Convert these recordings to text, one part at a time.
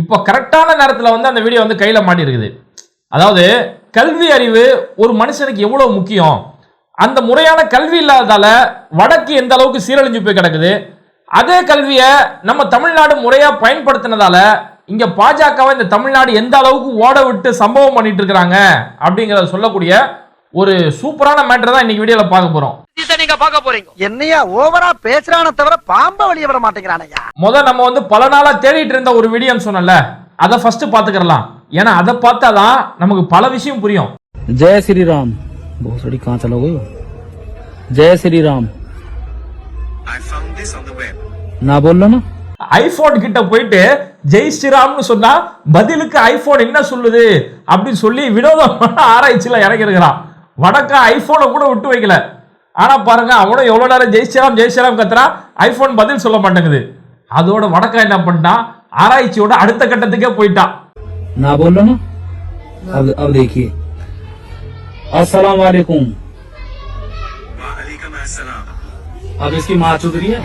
இப்போ கரெக்டான நேரத்தில் வந்து அந்த வீடியோ வந்து கையில் மாட்டிருக்குது. அதாவது கல்வி அறிவு ஒரு மனுஷனுக்கு எவ்வளோ முக்கியம்? அந்த முறையான கல்வி இல்லாததால வடக்கு எந்த அளவுக்கு சீரழிஞ்சு போய் கிடக்குது? அதே கல்வியை நம்ம தமிழ்நாடு முறையாக பயன்படுத்தினதால இங்கே பாஜகவை இந்த தமிழ்நாடு எந்த அளவுக்கு ஓட விட்டு சம்பவம் பண்ணிட்டு இருக்கிறாங்க அப்படிங்கிறத சொல்லக்கூடிய ஒரு சூப்பரான மேட்டர் தான் இன்னைக்கு வீடியோவில் பார்க்க போகிறோம் இதை நீங்க பார்க்க போறீங்க என்னையா ஓவரா பேசுறான தவிர பாம்ப வெளிய விட மாட்டேங்கிறானயா முத நம்ம வந்து பல நாளா தேடிட்டு இருந்த ஒரு வீடியோன்னு சொன்னல அதை ஃபர்ஸ்ட் பாத்துக்கலாம் ஏன்னா அதை பார்த்தாதான் நமக்கு பல விஷயம் புரியும் जय श्री राम बहुत बड़ी कहाँ चला गई हो? जय Shri Ram I found this on the web. ना बोल लो ना ஐபோன் கிட்ட போயிட்டு ஜெய் ஸ்ரீராம்னு சொன்னா பதிலுக்கு ஐபோன் என்ன சொல்லுது அப்படின்னு சொல்லி வினோதமான ஆராய்ச்சியில இறங்கி இருக்கிறான் வடக்க ஐபோனை கூட விட்டு வைக்கல ஆனா பாருங்க அவனும் எவ்வளவு நேரம் ஜெய் ஸ்ரீராம் ஜெய் ஸ்ரீராம் கத்துறான் ஐபோன் பதில் சொல்ல மாட்டேங்குது அதோட வடக்க என்ன பண்ணிட்டான் ஆராய்ச்சியோட அடுத்த கட்டத்துக்கே போயிட்டான் ना बोल लो ना अब अब देखिए अस्सलाम वालेकुम Waalaikum assalam. अब इसकी माँ चुदरी है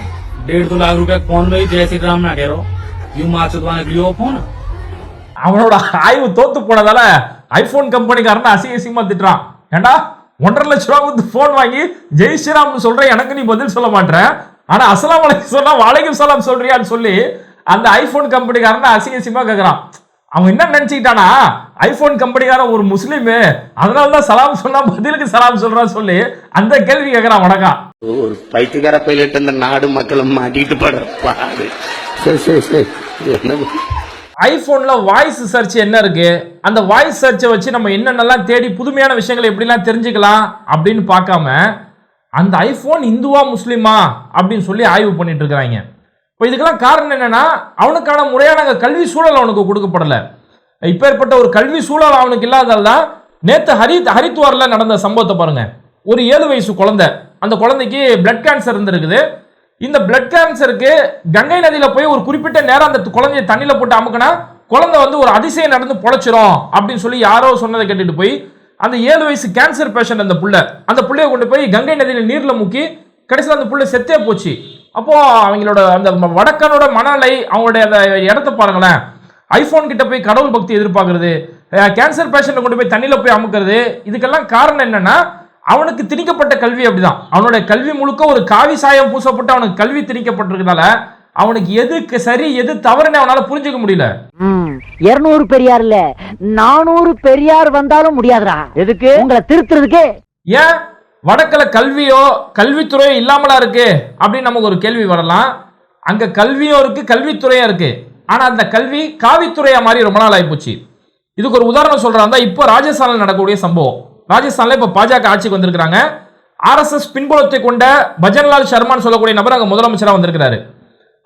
डेढ़ दो लाख रुपए फोन में ही जय श्री राम ना कह रहा हूँ यूं माँ चुदवाने के लिए वो फोन அவனோட ஆய்வு தோத்து போனதால ஐபோன் கம்பெனிக்காரன் அசிங்க அசிங்கமா திட்டுறான் ஏண்டா? ஒன்றரை லட்ச ரூபா கொடுத்து போன் வாங்கி ஜெய் ஸ்ரீராம் சொல்ற எனக்கு நீ பதில் சொல்ல மாட்டேற ஆனா அஸ்ஸலாமு அலைக்கும் சொன்னா வாலைக்கும் சலாம் சொல்றியான்னு சொல்லி அந்த ஐபோன் கம்பெனிக்காரன் அசிங்க அசிங்கமா கேக்குறான். அவன் என்ன நினைச்சுக்கிட்டானா ஐபோன் கம்பெனிக்காரன் ஒரு முஸ்லீமு அதனால தான் சலாம் சொன்னா பதிலுக்கு சலாம் சொல்றான்னு சொல்லி அந்த கேள்வி கேக்குறான் வணக்கம் ஒரு பைத்தியக்கார பைலட் அந்த நாடு மக்களும் மாட்டிட்டு படுற பாடு. சரி சரி சரி. ஐஃபோனில் வாய்ஸ் சர்ச் என்ன இருக்குது அந்த வாய்ஸ் சர்ச்சை வச்சு நம்ம என்னென்னலாம் தேடி புதுமையான விஷயங்களை எப்படிலாம் தெரிஞ்சுக்கலாம் அப்படின்னு பார்க்காம அந்த ஐஃபோன் இந்துவா முஸ்லீமா அப்படின்னு சொல்லி ஆய்வு பண்ணிட்டு இருக்கிறாங்க. இப்போ இதுக்கெல்லாம் காரணம் என்னென்னா அவனுக்கான முறையான கல்வி சூழல் அவனுக்கு கொடுக்கப்படலை. இப்போ ஏற்பட்ட ஒரு கல்வி சூழல் அவனுக்கு இல்லாதால் தான் நேற்று ஹரி ஹரித்வாரில் நடந்த சம்பவத்தை பாருங்கள் ஒரு ஏழு வயசு குழந்தை. அந்த குழந்தைக்கு பிளட் கேன்சர் இருந்திருக்குது. இந்த பிளட் கேன்சருக்கு கங்கை நதியில போய் ஒரு குறிப்பிட்ட நேரம் அந்த குழந்தைய தண்ணியில போட்டு அமுக்கினா குழந்தை வந்து ஒரு அதிசயம் நடந்து பொழைச்சிரும் அப்படின்னு சொல்லி யாரோ சொன்னதை கேட்டுட்டு போய் அந்த ஏழு வயசு கேன்சர் பேஷண்ட் அந்த புள்ள அந்த புள்ளைய கொண்டு போய் கங்கை நதியில நீர்ல முக்கி கடைசியில் அந்த புள்ள செத்தே போச்சு. அப்போ அவங்களோட அந்த வடக்கனோட மனநிலை அவங்களுடைய அந்த இடத்த பாருங்களேன். ஐபோன் கிட்ட போய் கடவுள் பக்தி எதிர்பார்க்கறது. கேன்சர் பேஷண்ட்டை கொண்டு போய் தண்ணியில் போய் அமுக்கிறது. இதுக்கெல்லாம் காரணம் என்னன்னா அவனுக்கு திணிக்கப்பட்ட கல்வி அப்படிதான். அவனுடைய கல்வி முழுக்க ஒரு காவி சாயம் பூசப்பட்டு அவனுக்கு கல்வி திணிக்கப்பட்டிருக்கனால அவனுக்கு எதுக்கு சரி எது தவறுன்னு அவனால புரிஞ்சுக்க முடியல. இருநூறு பெரியார் இல்ல நானூறு பெரியார் வந்தாலும் முடியாதுடா. எதுக்கு? உங்களை திருத்துறதுக்கு. ஏன்? வடக்குல கல்வியோ கல்வித்துறையோ இல்லாமலா இருக்கு? அப்படின்னு நமக்கு ஒரு கேள்வி வரலாம். அங்க கல்வியும் இருக்கு கல்வித்துறையும் இருக்கு. ஆனா அந்த கல்வி காவித்துறையா மாதிரி ரொம்ப நாள் ஆயிப்போச்சு. இதுக்கு ஒரு உதாரணம் சொல்றாங்க இப்போ ராஜஸ்தானில் நடக்கக்கூடிய சம்பவம். ராஜஸ்தான்ல இப்போ பாஜக ஆட்சிக்கு வந்திருக்கிறாங்க. ஆர்எஸ்எஸ் பின்புலத்தை கொண்ட பஜன்லால் சர்மான்னு சொல்லக்கூடிய நபர் அங்க முதலமைச்சரா வந்திருக்கிறாரு.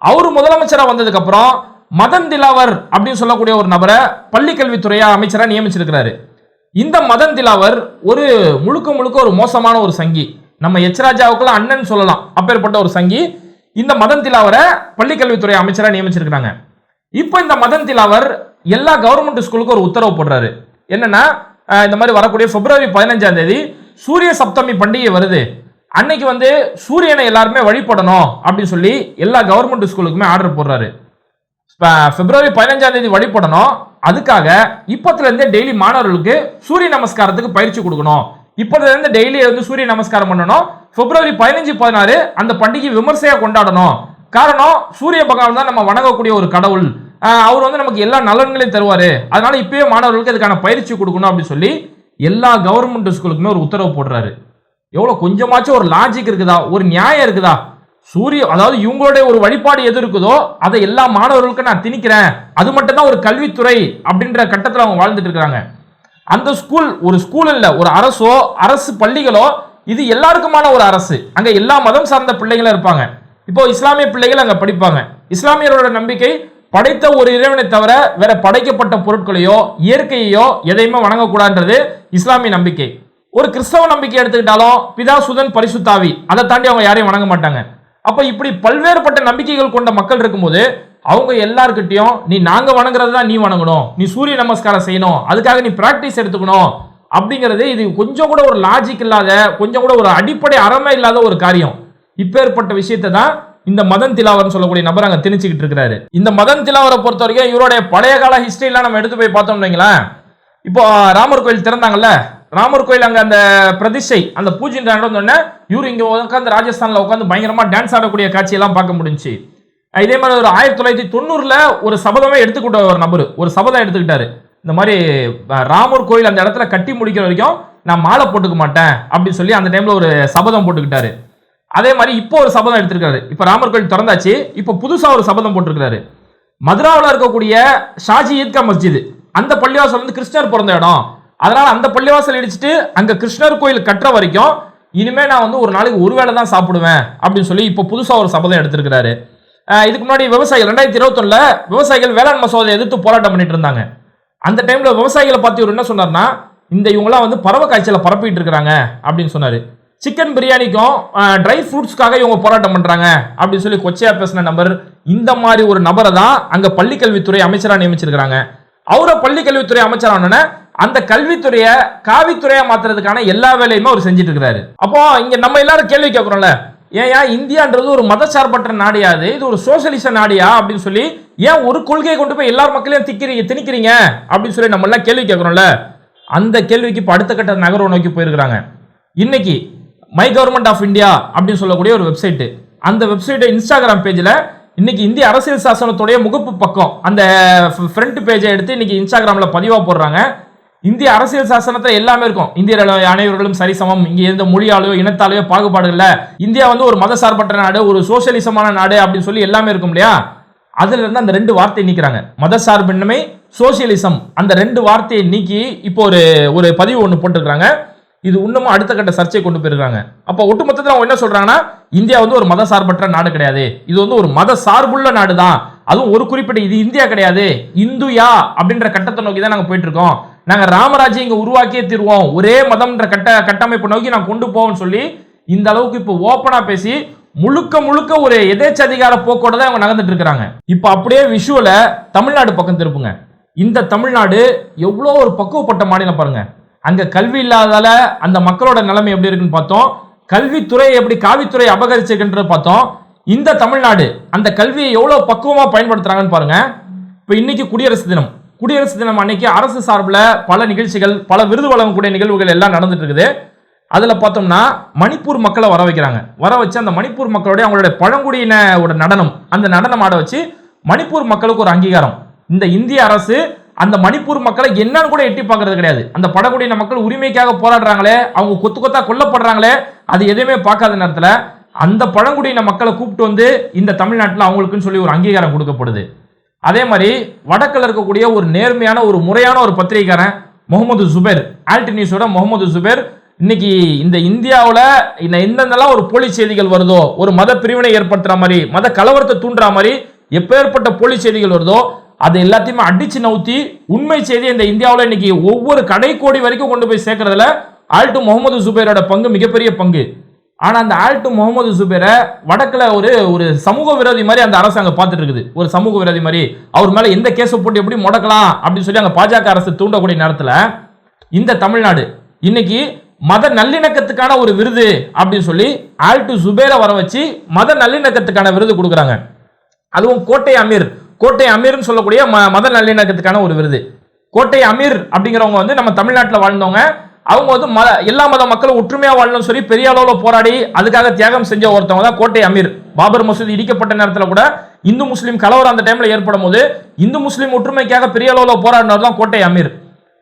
அவர் முதலமைச்சரா வந்ததுக்கு அப்புறம் மதன் திலாவர் அப்படின்னு சொல்லக்கூடிய ஒரு நபரை பள்ளி கல்வித்துறையா அமைச்சரா நியமிச்சிருக்கிறாரு. இந்த மதன் திலாவர் ஒரு முழுக்க முழுக்க ஒரு மோசமான ஒரு சங்கி. நம்ம எச்ராஜாவுக்குலாம் அண்ணன் சொல்லலாம். அப்பேற்பட்ட ஒரு சங்கி. இந்த மதன் திலாவரை பள்ளி கல்வித்துறை அமைச்சரா நியமிச்சிருக்கிறாங்க. இப்போ இந்த மதன் திலாவர் எல்லா கவர்மெண்ட் ஸ்கூலுக்கும் ஒரு உத்தரவு போடுறாரு. என்னன்னா இந்த மாதிரி வரக்கூடிய பிப்ரவரி பதினஞ்சாம் தேதி சூரிய சப்தமி பண்டிகை வருது. அன்னைக்கு வந்து சூரியனை எல்லாருமே வழிபடணும் அப்படின்னு சொல்லி எல்லா கவர்மெண்ட் ஸ்கூலுக்குமே ஆர்டர் போடுறாரு. பிப்ரவரி பதினஞ்சாம் தேதி வழிபடணும். அதுக்காக இப்போத்துலேருந்தே டெய்லி மாணவர்களுக்கு சூரிய நமஸ்காரத்துக்கு பயிற்சி கொடுக்கணும். இப்போதுலேருந்து டெய்லி வந்து சூரிய நமஸ்காரம் பண்ணணும். பிப்ரவரி பதினஞ்சு பதினாறு அந்த பண்டிகை விமர்சையா கொண்டாடணும். காரணம் சூரிய பகவான் தான் நம்ம வணங்கக்கூடிய ஒரு கடவுள். அவர் வந்து நமக்கு எல்லா நலன்களையும் தருவார். அதனால இப்பயே மாணவர்களுக்கு அதுக்கான பயிற்சி கொடுக்கணும் அப்படின்னு சொல்லி எல்லா கவர்மெண்ட் ஸ்கூலுக்குமே ஒரு உத்தரவு போடுறாரு. எவ்வளோ கொஞ்சமாச்சும் ஒரு லாஜிக் இருக்குதா? ஒரு நியாயம் இருக்குதா? சூரிய அதாவது இவங்களுடைய ஒரு வழிபாடு எது இருக்குதோ அதை எல்லா மாணவர்களுக்கும் நான் திணிக்கிறேன். அது மட்டும் தான் ஒரு கல்வித்துறை அப்படின்ற கட்டத்தில் அவங்க வாழ்ந்துட்டு இருக்கிறாங்க. அந்த ஸ்கூல் ஒரு ஸ்கூல் இல்லை ஒரு அரசோ அரசு பள்ளிகளோ இது எல்லாருக்குமான ஒரு அரசு. அங்கே எல்லா மதம் சார்ந்த பிள்ளைகளும் இருப்பாங்க. இப்போ இஸ்லாமிய பிள்ளைகள் அங்கே படிப்பாங்க. இஸ்லாமியரோட நம்பிக்கை படைத்த ஒரு இறைவனை தவிர வேற படைக்கப்பட்ட பொருட்களையோ இயற்கையோ எதையுமே வணங்கக்கூடாதுன்றது இஸ்லாமிய நம்பிக்கை. ஒரு கிறிஸ்தவ நம்பிக்கை எடுத்துக்கிட்டாலும் பிதா சுதன் பரிசுத்தாவி அதை தாண்டி அவங்க யாரையும் வணங்க மாட்டாங்க. அப்ப இப்படி பல்வேறுபட்ட நம்பிக்கைகள் கொண்ட மக்கள் இருக்கும்போது அவங்க எல்லார்கிட்டயும் நீ நாங்க வணங்குறது தான் நீ வணங்கணும். நீ சூரிய நமஸ்காரம் செய்யணும். அதுக்காக நீ பிராக்டிஸ் எடுத்துக்கணும். அப்படிங்கிறது இது கொஞ்சம் கூட ஒரு லாஜிக் இல்லாத கொஞ்சம் கூட ஒரு அடிப்படை அறமை இல்லாத ஒரு காரியம். இப்பேற்பட்ட விஷயத்தை தான் இந்த மதன் திலாவர்னு சொல்லக்கூடிய நபர் அங்க திணிச்சுக்கிட்டு இருக்கிறாரு. இந்த மதன் திலாவரை பொறுத்த வரைக்கும் இவருடைய பழைய கால ஹிஸ்டரிலாம் நம்ம எடுத்து போய் பார்த்தோம்னு வைங்களேன். இப்போ ராமர் கோயில் திறந்தாங்கல்ல? ராமர் கோயில் அங்க அந்த பிரதிஷ்டை அந்த பூஜை நடந்தோடனே இவரு இங்க உட்காந்து ராஜஸ்தான்ல உட்காந்து பயங்கரமா டான்ஸ் ஆடக்கூடிய காட்சியெல்லாம் பார்க்க முடிஞ்சுச்சு. இதே மாதிரி ஒரு ஆயிரத்தி தொள்ளாயிரத்தி தொண்ணூறுல ஒரு சபதமே எடுத்துக்கிட்ட ஒரு நபர். ஒரு சபதம் எடுத்துக்கிட்டாரு. இந்த மாதிரி ராமர் கோயில் அந்த இடத்துல கட்டி முடிக்கிற வரைக்கும் நான் மாலை போட்டுக்க மாட்டேன் அப்படின்னு சொல்லி அந்த டைம்ல ஒரு சபதம் போட்டுக்கிட்டாரு. அதே மாதிரி இப்போ ஒரு சபதம் எடுத்திருக்காரு. இப்போ ராமர் கோயில் திறந்தாச்சு. இப்போ புதுசாக ஒரு சபதம் போட்டிருக்காரு மதுராவில் இருக்கக்கூடிய ஷாஜி ஈத்கா மஸ்ஜித் அந்த பள்ளிவாசல் வந்து கிருஷ்ணர் பிறந்த இடம். அதனால அந்த பள்ளிவாசல் இடிச்சிட்டு அங்கே கிருஷ்ணர் கோயில் கட்டுற வரைக்கும் இனிமே நான் வந்து ஒரு நாளைக்கு ஒரு வேளை தான் சாப்பிடுவேன் அப்படின்னு சொல்லி இப்போ புதுசாக ஒரு சபதம் எடுத்திருக்கிறாரு. இதுக்கு முன்னாடி விவசாயிகள் ரெண்டாயிரத்தி இருபத்தொன்னில் விவசாயிகள் வேளாண் மசோதை எதிர்த்து போராட்டம் பண்ணிட்டு இருந்தாங்க. அந்த டைமில் விவசாயிகளை பார்த்து இவர் என்ன சொன்னார்னா இந்த இவங்களாம் வந்து பறவை காய்ச்சலை பரப்பிட்டு இருக்கிறாங்க அப்படின்னு சொன்னார். சிக்கன் பிரியாணிக்கும் ட்ரை ஃப்ரூட்ஸ்க்காக இவங்க போராட்டம் பண்ணுறாங்க அப்படின்னு சொல்லி கொச்சையா பேசின நபர் இந்த மாதிரி ஒரு நபரை தான் அங்கே பள்ளிக்கல்வித்துறை அமைச்சராக நியமிச்சிருக்கிறாங்க. அவரை பள்ளிக்கல்வித்துறை அமைச்சரான அந்த கல்வித்துறையை காவித்துறையாக மாற்றுறதுக்கான எல்லா வேலையுமே அவர் செஞ்சுட்டு இருக்கிறாரு அப்போ இங்கே நம்ம எல்லாரும் கேள்வி கேட்குறோம்ல. ஏன் இந்தியான்றது ஒரு மதச்சார்பற்ற நாடியாது? இது ஒரு சோசியலிச நாடியா? அப்படின்னு சொல்லி ஏன் ஒரு கொள்கையை கொண்டு போய் எல்லார் மக்களையும் திக்கிறீங்க திணிக்கிறீங்க? அப்படின்னு சொல்லி நம்ம எல்லாம் கேள்வி கேட்குறோம்ல. அந்த கேள்விக்கு இப்போ அடுத்த கட்ட நகர்வை நோக்கி போயிருக்கிறாங்க. இன்னைக்கு மை கவர்மெண்ட் ஆஃப் இந்தியா அப்படின்னு சொல்லக்கூடிய ஒரு வெப்சைட்டு அந்த வெப்சைட்டை இன்ஸ்டாகிராம் பேஜில் இன்னைக்கு இந்திய அரசியல் சாசனத்துடைய முகப்பு பக்கம் அந்த ஃப்ரண்ட் பேஜை எடுத்து இன்னைக்கு இன்ஸ்டாகிராமில் பதிவாக போடுறாங்க. இந்திய அரசியல் சாசனத்தில் எல்லாமே இருக்கும். இந்தியர்கள் அனைவர்களும் சரிசமம். இங்கே எந்த மொழியாலேயோ இனத்தாலேயோ பாகுபாடு இல்லை. இந்தியா வந்து ஒரு மதசார்பற்ற நாடு ஒரு சோசியலிசமான நாடு அப்படின்னு சொல்லி எல்லாமே இருக்கும் இல்லையா? அதுல இருந்து அந்த ரெண்டு வார்த்தையை நீக்கிறாங்க. மதசார்பின்மை சோசியலிசம். அந்த ரெண்டு வார்த்தையை நீக்கி இப்போ ஒரு ஒரு பதிவு ஒன்று போட்டிருக்காங்க இது இன்னமும் அடுத்த கட்ட சர்ச்சை கொண்டு போயிருக்காங்க. அப்போ ஒட்டுமொத்தத்தில் அவங்க என்ன சொல்றாங்கன்னா இந்தியா வந்து ஒரு மத சார்பற்ற நாடு கிடையாது. இது வந்து ஒரு மத சார்புள்ள நாடு தான் அதுவும் ஒரு குறிப்பிட்ட இது இந்தியா கிடையாது. இந்துயா அப்படின்ற கட்டத்தை நோக்கி தான் நாங்கள் போயிட்டு இருக்கோம் நாங்கள் ராமராஜ்யம் இங்கே உருவாக்கியே தீர்வோம். ஒரே மதம்ன்ற கட்ட கட்டமைப்பு நோக்கி நாங்கள் கொண்டு போவோம்னு சொல்லி இந்த அளவுக்கு இப்போ ஓப்பனாக பேசி முழுக்க முழுக்க ஒரு எதேச்சதிகார போக்கோட தான் அவங்க நகர்ந்துட்டு இருக்கிறாங்க. இப்போ அப்படியே விஷுவல தமிழ்நாடு பக்கம் திருப்புங்க. இந்த தமிழ்நாடு எவ்வளோ ஒரு பக்குவப்பட்ட மாநிலம் பாருங்கள் அங்கே கல்வி இல்லாதால அந்த மக்களோட நிலைமை எப்படி இருக்குன்னு பார்த்தோம். கல்வித்துறை எப்படி காவித்துறை அபகரிச்சிருக்குன்றது பார்த்தோம். இந்த தமிழ்நாடு அந்த கல்வியை எவ்வளோ பக்குவமாக பயன்படுத்துகிறாங்கன்னு பாருங்கள் இப்போ இன்னைக்கு குடியரசு தினம். குடியரசு தினம் அன்னைக்கு அரசு சார்பில் பல நிகழ்ச்சிகள் பல விருது வழங்கக்கூடிய நிகழ்வுகள் எல்லாம் நடந்துட்டு இருக்குது அதில் பார்த்தோம்னா மணிப்பூர் மக்களை வர வைக்கிறாங்க. வர வச்சு அந்த மணிப்பூர் மக்களுடைய அவங்களுடைய பழங்குடியின ஒரு நடனம் அந்த நடனம் ஆட வச்சு மணிப்பூர் மக்களுக்கு ஒரு அங்கீகாரம். இந்த இந்திய அரசு அந்த மணிப்பூர் மக்களை என்னன்னு கூட எட்டி பார்க்கறது கிடையாது. அந்த பழங்குடியின மக்கள் உரிமைக்காக போராடுறாங்களே அவங்க கொத்து கொத்தா கொல்லப்படுறாங்களே அது எதுவுமே பார்க்காத நேரத்தில் அந்த பழங்குடியின மக்களை கூப்பிட்டு வந்து இந்த தமிழ்நாட்டில் அவங்களுக்குன்னு சொல்லி ஒரு அங்கீகாரம் கொடுக்கப்படுது. அதே மாதிரி வடக்கில் இருக்கக்கூடிய ஒரு நேர்மையான ஒரு முறையான ஒரு பத்திரிகைக்காரன் முகமது சுபேர் ஆல்ட் நியூஸோட முகமது சுபேர் இன்னைக்கு இந்த இந்தியாவில் இந்த எந்தெந்தெல்லாம் ஒரு போலி செய்திகள் வருதோ ஒரு மத பிரிவினை ஏற்படுத்துகிற மாதிரி மத கலவரத்தை தூண்டுற மாதிரி எப்பேற்பட்ட போலி செய்திகள் வருதோ அது எல்லாத்தையுமே அடிச்சு நவுத்தி உண்மை செய்தி இந்த இந்தியாவில் இன்னைக்கு ஒவ்வொரு கடைக்கோடி வரைக்கும் கொண்டு போய் சேர்க்கறதுல ஆல்டு முகமது சுபேரோட பங்கு மிகப்பெரிய பங்கு. ஆனால் அந்த ஆல்டு முகமது சுபேரை வடக்கில் ஒரு ஒரு சமூக விரோதி மாதிரி அந்த அரசாங்கம் பார்த்துட்டு இருக்குது ஒரு சமூக விரோதி மாதிரி. அவர் மேலே எந்த கேஸை போட்டு எப்படி முடக்கலாம் அப்படின்னு சொல்லி அங்கே பாஜக அரசு தூண்டக்கூடிய நேரத்தில் இந்த தமிழ்நாடு இன்னைக்கு மத நல்லிணக்கத்துக்கான ஒரு விருது அப்படின்னு சொல்லி ஆல்டு சுபேரை வர வச்சு மத நல்லிணக்கத்துக்கான விருது கொடுக்குறாங்க. அதுவும் கோட்டை அமீர் கோட்டை அமீர்னு சொல்லக்கூடிய ம- மத நல்லிணக்கத்துக்கான ஒரு விருது. கோட்டை அமீர் அப்படிங்கிறவங்க வந்து நம்ம தமிழ்நாட்டில் வாழ்ந்தவங்க. அவங்க வந்து மத எல்லா மத மக்களும் ஒற்றுமையாக வாழணும்னு சொல்லி பெரிய அளவில் போராடி அதுக்காக தியாகம் செஞ்ச ஒருத்தவங்க தான் கோட்டை அமீர். பாபர் மசூதி இடிக்கப்பட்ட நேரத்தில் கூட இந்து முஸ்லீம் கலவரம் அந்த டைமில் ஏற்படும் போது இந்து முஸ்லீம் ஒற்றுமைக்காக பெரிய அளவில் போராடினவர் தான் கோட்டை அமீர்.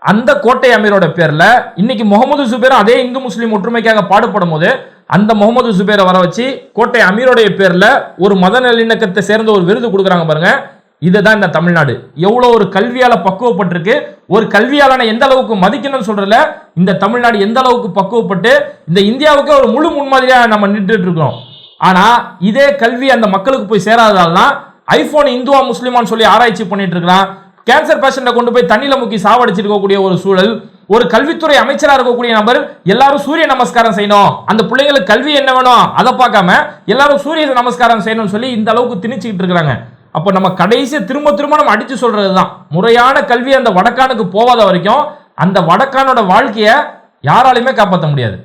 அந்த கோட்டை அமீரோட பேரில் இன்னைக்கு முகமது சுபேரும் அதே இந்து முஸ்லீம் ஒற்றுமைக்காக பாடுபடும் போது அந்த முகமது சுபேரை வர வச்சு கோட்டை அமீரோடைய பேரில் ஒரு மத நல்லிணக்கத்தை சேர்ந்த ஒரு விருது கொடுக்குறாங்க பாருங்கள் இதுதான் இந்த தமிழ்நாடு. எவ்வளோ ஒரு கல்வியால் பக்குவப்பட்டிருக்கு ஒரு கல்வியாளனை எந்த அளவுக்கு மதிக்கணும்னு சொல்றதுல இந்த தமிழ்நாடு எந்த அளவுக்கு பக்குவப்பட்டு இந்த இந்தியாவுக்கு ஒரு முழு முன்மாதிரியாக நம்ம நின்றுட்டு இருக்கோம் ஆனால் இதே கல்வி அந்த மக்களுக்கு போய் சேராததால் தான் இந்துவா முஸ்லிமான்னு சொல்லி ஆராய்ச்சி பண்ணிட்டு இருக்கிறான். கேன்சர் பேஷண்ட்டை கொண்டு போய் தண்ணியில் முக்கி சாவடிச்சிருக்கக்கூடிய ஒரு சூழல் ஒரு கல்வித்துறை அமைச்சராக இருக்கக்கூடிய நபர் எல்லாரும் சூரிய நமஸ்காரம் செய்யணும். அந்த பிள்ளைங்களுக்கு கல்வி என்ன வேணும்? அதை பார்க்காம எல்லாரும் சூரிய நமஸ்காரம் செய்யணும்னு சொல்லி இந்த அளவுக்கு திணிச்சுக்கிட்டு இருக்கிறாங்க. அப்போ நம்ம கடைசியை திரும்ப திரும்ப நம்ம அடித்து சொல்கிறது தான் முறையான கல்வி அந்த வடக்கானுக்கு போகாத வரைக்கும் அந்த வடக்கானோட வாழ்க்கையை யாராலையுமே காப்பாற்ற முடியாது.